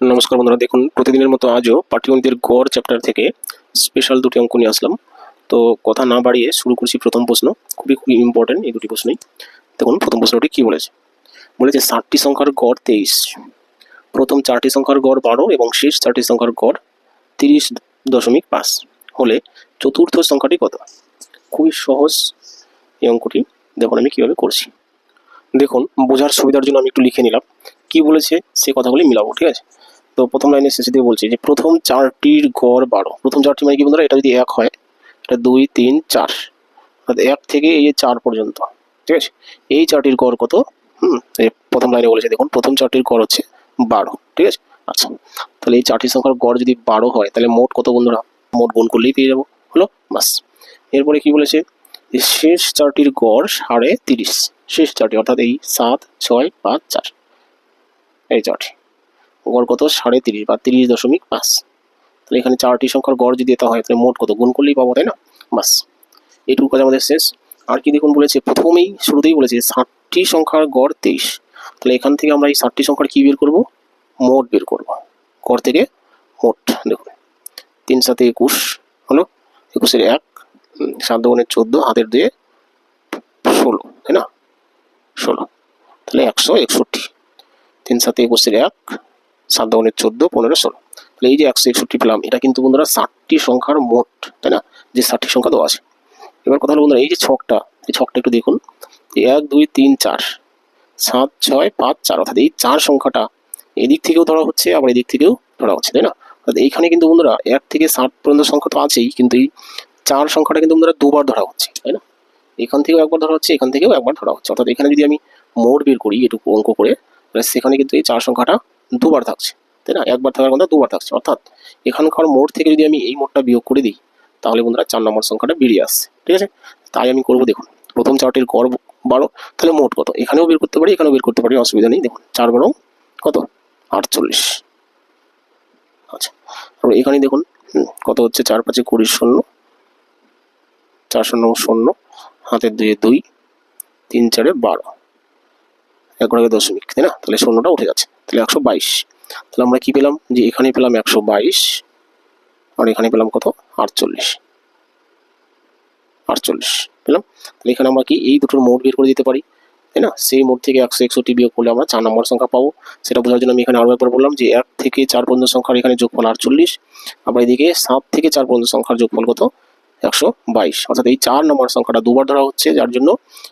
নমস্কার বন্ধুরা, দেখুন, প্রতিদিনের মতো আজও পাটিগণিতের গড় চ্যাপ্টার থেকে স্পেশাল দুটি অঙ্ক নিয়ে আসলাম। তো কথা না বাড়িয়ে শুরু করছি প্রথম প্রশ্ন। খুবই খুবই ইম্পর্টেন্ট এই দুটি প্রশ্নই। দেখুন, প্রথম প্রশ্নটি কী বলেছে? বলেছে ষাটটি সংখ্যার গড় তেইশ। প্রথম চারটি সংখ্যার গড় বারো এবং শেষ চারটি সংখ্যার গড় তিরিশ দশমিক পাঁচ। হলে চতুর্থ সংখ্যাটি কত? খুবই সহজ এই অঙ্কটি। দেখুন, আমি কীভাবে করছি। দেখুন, বোঝার সুবিধার জন্য আমি একটু লিখে নিলাম। কি বলেছে, সে কথাগুলি মিলাবো, ঠিক আছে? তো প্রথম লাইনের শেষে দিয়ে বলছি যে প্রথম চারটির গড় বারো। প্রথম চারটি মানে কি বন্ধুরা? এটা যদি এক হয়, এটা দুই, তিন, চার। অর্থাৎ এক থেকে এই চার পর্যন্ত। ঠিক আছে? এই চারটির গড় কত? হুম প্রথম লাইনে বলেছে, দেখুন, প্রথম চারটির গড় হচ্ছে বারো। ঠিক আছে? আচ্ছা তাহলে এই চারটি সংখ্যার গড় যদি বারো হয়, তাহলে মোট কত বন্ধুরা? মোট গুণ করলেই পেয়ে যাব। হলো? বাস এরপরে কি বলেছে? শেষ চারটির গড় সাড়ে তিরিশ। শেষ চারটি, অর্থাৎ এই সাত, ছয়, পাঁচ, চার। এই চারটি। গড় কত? সাড়ে তিরিশ বা তিরিশ দশমিক পাঁচ। তাহলে এখানে চারটি সংখ্যার গড় যদি এটা হয়, তাহলে মোট কত? গুণ করলেই পাবো, তাই না? বাস। এটুকু কাজ আমাদের শেষ। আর কি দেখুন বলেছে? প্রথমেই, শুরুতেই বলেছে ষাটটি সংখ্যার গড় তেইশ তাহলে এখান থেকে আমরা এই ষাটটি সংখ্যার কী বের করব? মোট বের করব। গড় থেকে মোট, দেখুন। তিন সাথে একুশ হলো। একুশের এক সাত দোকানের চোদ্দ, হাতের দিয়ে ষোলো, তাই না? ষোলো। তাহলে একশো একষট্টি। তিন সাথে একুশের এক সাত দোকানের চোদ্দ, পনেরো, ষোলো। তাহলে এই যে একশো একষট্টি পেলাম, এটা কিন্তু বন্ধুরা ষাটটি সংখ্যার মোট, তাই না? যে ষাটটি সংখ্যা দেওয়া আছে। এবার কথা হলো বন্ধুরা, এই যে ছকটা, এই ছকটা একটু দেখুন। এক, দুই, তিন, চার, সাত, ছয়, পাঁচ, চার, অর্থাৎ এই চার সংখ্যাটা এদিক থেকেও ধরা হচ্ছে, আবার এদিক থেকেও ধরা হচ্ছে, তাই না? অর্থাৎ এইখানে কিন্তু বন্ধুরা এক থেকে ষাট পর্যন্ত সংখ্যা তো আছেই, কিন্তু এই চার সংখ্যাটা কিন্তু বন্ধুরা দুবার ধরা হচ্ছে, তাই না? এখান থেকেও একবার ধরা হচ্ছে, এখান থেকেও একবার ধরা হচ্ছে। অর্থাৎ এখানে যদি আমি মোট বের করি এটুকু অঙ্ক করে সেখানে কিন্তু এই চার সংখ্যাটা দুবার থাকছে, তাই না? একবার থাকার কথা দুবার থাকছে। অর্থাৎ এখানকার মোট থেকে যদি আমি এই মোটটা বিয়োগ করে দিই, তাহলে বন্ধুরা চার নম্বর সংখ্যাটা বেরিয়ে আসছে, ঠিক আছে? তাই আমি করব দেখুন, প্রথম চারটির গড় বারো, তাহলে মোট কত? এখানেও বের করতে পারি, এখানেও বের করতে পারি, অসুবিধা নেই। দেখুন, চার বারো কত? আটচল্লিশ। আচ্ছা তারপর এখানে দেখুন কত হচ্ছে? চার পাঁচে কুড়ি শূন্য, চার শূন্য শূন্য হাতের দুয়ে দুই, তিন চারে বারো, এক দশমিক, তাই না? তাহলে শূন্যটা উঠে যাচ্ছে। তাহলে একশো বাইশ। তাহলে আমরা কি পেলাম? যে এখানে পেলাম একশো বাইশ, আর এখানে পেলাম কত? আটচল্লিশ। আটচল্লিশ। পেলাম? তাহলে এখানে আমরা কি এই দুটোর মোট বের করে দিতে পারি? তাই না? সেই মোট থেকে একশো একষট্টি বিয়োগ করলে আমরা চার নম্বর সংখ্যা পাবো। সেটা বোঝার জন্য আমি এখানে আরও একবার বললাম যে এক থেকে চার পর্যন্ত সংখ্যার এখানে যোগফল আটচল্লিশ, আবার এদিকে সাত থেকে চার পর্যন্ত সংখ্যার যোগফল কত? একশো বাইশ। অর্থাৎ এই চার নম্বর সংখ্যাটা দুবার ধরা হচ্ছে, যার জন্য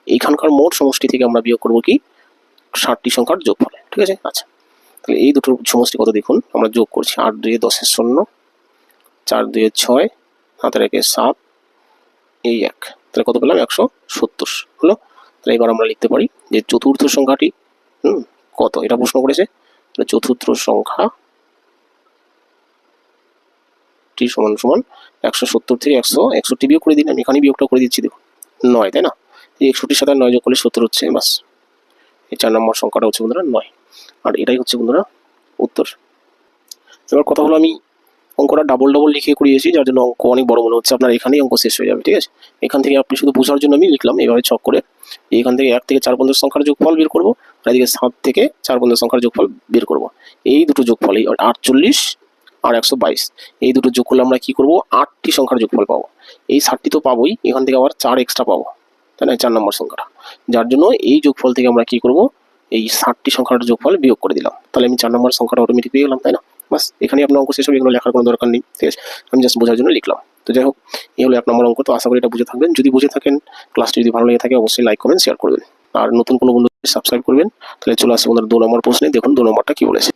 এইখানকার মোট সমষ্টি থেকে আমরা বিয়োগ করব কি? ষাটটি সংখ্যার যোগফল। ঠিক আছে? আচ্ছা। তাহলে এই দুটোর সমষ্টি কত দেখুন? আমরা যোগ করছি আট দুয়ে দশের শূন্য, চার দুয়ে ছয় হাতের একে সাত, এই এক। তাহলে কত পেলাম? একশো সত্তর। হলো? তাহলে এবার আমরা লিখতে পারি যে চতুর্থ সংখ্যাটি, হুম, কত? এটা প্রশ্ন করেছে। চতুর্থ সংখ্যা টি সমান সমান একশো সত্তর থেকে একশো একষট্টি বিয়োগ করে দিন। আমি এখানে বিয়োগটা করে দিচ্ছি, দেখুন। নয়, তাই না? এই একষট্টির সাথে নয় যোগ করলে সত্তর হচ্ছে, বাস। এই চার নম্বর সংখ্যাটা হচ্ছে বন্ধুরা নয়। আর এটাই হচ্ছে বন্ধুরা উত্তর। এবার কথা হলো আমি অঙ্কটা ডাবল ডাবল লিখে করিয়েছি, যার জন্য অঙ্ক অনেক বড় মনে হচ্ছে। আপনার এখানেই অঙ্ক শেষ হয়ে যাবে, ঠিক আছে? এখান থেকে আপনি শুধু বোঝার জন্য আমি লিখলাম এইভাবে ছক করে। এখান থেকে এক থেকে চার পর্যন্ত সংখ্যার যোগফল বের করব, আর এদিকে সাত থেকে চার পর্যন্ত সংখ্যার যোগফল বের করব। এই দুটো যোগফল এই আটচল্লিশ আর একশো বাইশ। এই দুটো যোগ করলে আমরা কি করব? আটটি সংখ্যার যোগফল পাবো। এই ষাটটি তো পাবোই, এখান থেকে আবার চার এক্সট্রা পাবো। তাই না? চার নম্বর সংখ্যাটা। যার জন্য এই যোগফল থেকে আমরা কি করব? এই ষাটটি সংখ্যার যোগফল বিয়োগ করে দিলাম। তাহলে আমি চার নম্বর সংখ্যাটা অটোমেটিক পেয়ে গেলাম, তাই না? বাস এখানে আপনার অঙ্ক শেষ হবে, এগুলো লেখার কোনো দরকার নেই, ঠিক আছে? আমি জাস্ট বোঝার জন্য লিখলাম। তো যাই হোক, এই হলো এক নম্বর অঙ্ক, তো আশা করি এটা বুঝে থাকবেন। যদি বুঝে থাকেন ক্লাসটি যদি ভালো লেগে থাকে, অবশ্যই লাইক কমেন্ট শেয়ার করবেন। আর নতুন কোনো বন্ধু সাবস্ক্রাইব করবেন, তাহলে চলে আসছে বন্ধুরা দু নম্বর প্রশ্নে। দেখুন দু নম্বরটা কি বলেছে।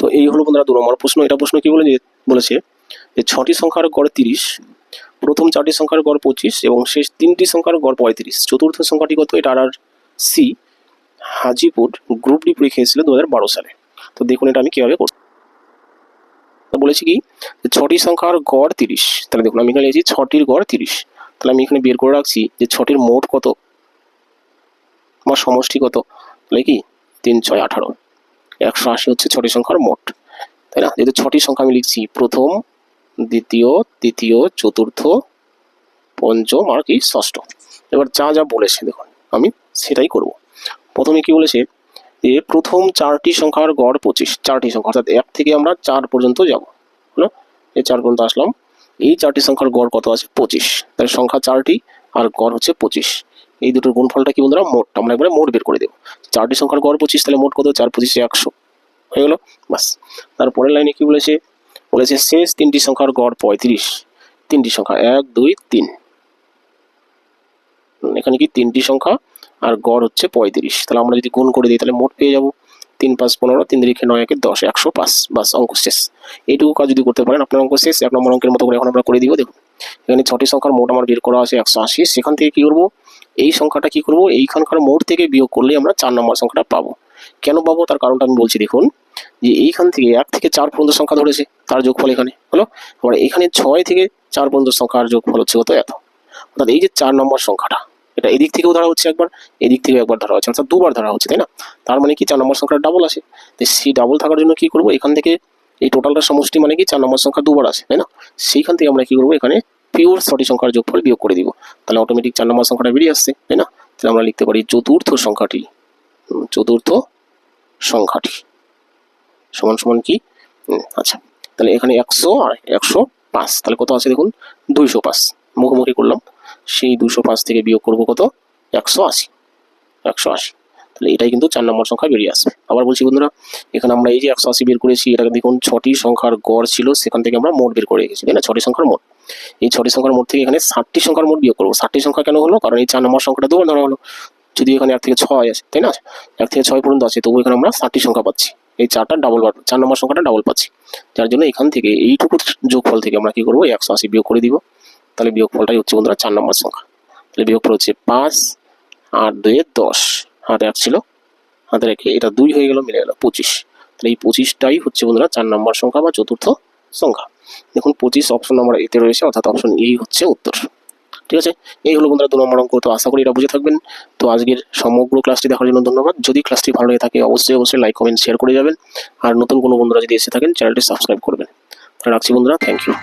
তো এই হলো বন্ধুরা দু নম্বর প্রশ্ন। এটা প্রশ্ন কি বলে বলেছে যে, ছটি সংখ্যার গড় তিরিশ, প্রথম চারটি সংখ্যার গড় পঁচিশ, এবং শেষ তিনটি সংখ্যার গড় পঁয়ত্রিশ। চতুর্থ সংখ্যাটি কত? এটা R C Hajipur group D পরীক্ষা এসেছিল দু হাজার বারো সালে। তো দেখুন এটা আমি কীভাবে করব তো বলেছি কি ছটি সংখ্যার গড় তিরিশ। তাহলে দেখুন আমি এখানে লিখেছি ছটির গড় তিরিশ। তাহলে আমি এখানে বের করে রাখছি যে ছটির মোট কত? বা সমষ্টি কত? তাহলে কি? তিন, ছয়, আঠারো। একশো আশি হচ্ছে ছটি সংখ্যার মোট। তাই না? যেহেতু ছটি সংখ্যা আমি লিখছি, প্রথম, দ্বিতীয়, তৃতীয়, চতুর্থ, পঞ্চম আর কি ষষ্ঠ। এবার যা যা বলেছে দেখুন, আমি সেটাই করব। প্রথমে কি বলেছে যে, প্রথম চারটি সংখ্যার গড় পঁচিশ, চারটি সংখ্যা। অর্থাৎ এক থেকে আমরা চার পর্যন্ত যাব। হলো এই চার পর্যন্ত আসলাম। এই চারটি সংখ্যার গড় কত আছে? পঁচিশ। তাহলে সংখ্যা চারটি আর গড় হচ্ছে পঁচিশ। এই দুটোর গুণফলটা কি বন্ধুরা? মোট। আমরা একবারে মোট বের করে দেবো। চারটি সংখ্যার গড় পঁচিশ, তাহলে মোট কত? চার পঁচিশে একশো। হয়ে গেলো? বাস। তারপরের লাইনে কি বলেছে? বলেছে শেষ তিনটি সংখ্যার গড় পঁয়ত্রিশ। তিনটি সংখ্যা। এক, দুই, তিন। এখানে কি তিনটি সংখ্যা? আর গড় হচ্ছে পঁয়ত্রিশ। তাহলে আমরা যদি গুণ করে দিই, তাহলে মোট পেয়ে যাব তিন পাঁচ পনেরো, তিন দিকে নয় একে দশ, একশো পাঁচ। বাস, অঙ্ক শেষ। এইটুকু কাজ যদি করতে পারেন, আপনার অঙ্ক শেষ। এক নম্বর অঙ্কের মতো করে এখন আমরা করে দিব, দেখুন। এখানে ছটি সংখ্যার মোট আমার বের করা আছে একশো আশি। সেখান থেকে কী করব? এই সংখ্যাটা কী করব? এইখানকার মোট থেকে বিয়োগ করলে আমরা চার নম্বর সংখ্যাটা পাবো। কেন পাবো? তার কারণটা আমি বলছি, দেখুন, যে এইখান থেকে এক থেকে চার পর্যন্ত সংখ্যা ধরেছে, তার যোগফল এখানে। হলো? আবার এখানে ছয় থেকে চার পর্যন্ত সংখ্যার যোগফল হচ্ছে কত এত? অর্থাৎ এই যে চার নম্বর সংখ্যাটা এটা এদিক থেকেও ধরা হচ্ছে একবার, এদিক থেকেও একবার ধরা হচ্ছে, অর্থাৎ দুবার ধরা হচ্ছে, তাই না? তার মানে কি? চার নম্বর সংখ্যাটা ডাবল আসে। তো সেই ডাবল থাকার জন্য কি করব? এখান থেকে এই টোটালটা সমষ্টি মানে কি? চার নম্বর সংখ্যা দুবার আসে, তাই না? সেইখান থেকে আমরা কি করব? এখানে পিওর ছটি সংখ্যার যোগফল বিয়োগ করে দিব। তাহলে অটোমেটিক চার নম্বর সংখ্যাটা বেরিয়ে আসছে, তাই না? তাহলে আমরা লিখতে পারি চতুর্থ সংখ্যাটি চতুর্থ সংখ্যাটি। সমান সমান কি? আচ্ছা তাহলে এখানে একশো আর একশো পাঁচ, তাহলে কত আছে দেখুন? দুইশো পাঁচ। মুখোমুখি করলাম। সেই দুশো পাঁচ থেকে বিয়োগ করব কত? একশো আশি। একশো আশি। তাহলে এটাই কিন্তু চার নম্বর সংখ্যা বেরিয়ে আসবে আবার বলছি বন্ধুরা, এখানে আমরা এই যে একশো আশি বের করেছি, এটাকে দেখুন ছটি সংখ্যার গড় ছিল, সেখান থেকে আমরা মোট বের করে রেখেছি, তাই না? ছটি সংখ্যার মোট। এই ছটি সংখ্যার মোট থেকে এখানে ষাটটি সংখ্যার মোট বিয়োগ করব। ষাটটি সংখ্যা কেন হলো? কারণ এই চার নম্বর সংখ্যাটা দুবার ধরা হলো। যদি এখানে এক থেকে ছয় আছে তাই না? এক থেকে ছয় পর্যন্ত আছে তবু এখানে আমরা ষাটটি সংখ্যা পাচ্ছি। এই চারটা ডাবল চার নম্বর সংখ্যাটা ডাবল পাচ্ছি। যার জন্য এখান থেকে এইটুকু যোগফল থেকে আমরা কি করব? একশো আশি বিয়োগ করে দিব। তাহলে বিয়োগফলটাই হচ্ছে বন্ধুরা চার নম্বর সংখ্যা। তাহলে বিয়োগ বিয়োগফল হচ্ছে পাঁচ, আট, দুয়ে দশ। হাতে এক ছিল, হাতে রেখে এটা দুই হয়ে গেল, মিলে গেল পঁচিশ। তাহলে এই পঁচিশটাই হচ্ছে বন্ধুরা চার নম্বর সংখ্যা বা চতুর্থ সংখ্যা। দেখুন পঁচিশ অপশন নাম্বার এতে রয়েছে, অর্থাৎ অপশন এই হচ্ছে উত্তর। ঠিক আছে? এই হলো বন্ধুরা দু নম্বর অঙ্ক, তো আশা করি এটা বুঝে থাকবেন। তো আজকের সমগ্র ক্লাসটি দেখার জন্য ধন্যবাদ। যদি ক্লাসটি ভালো লেগে থাকে, অবশ্যই অবশ্যই লাইক কমেন্ট শেয়ার করে যাবেন। আর নতুন কোনো বন্ধুরা যদি এসে থাকেন চ্যানেলটি সাবস্ক্রাইব করবেন। তাহলে রাখছি বন্ধুরা থ্যাংক ইউ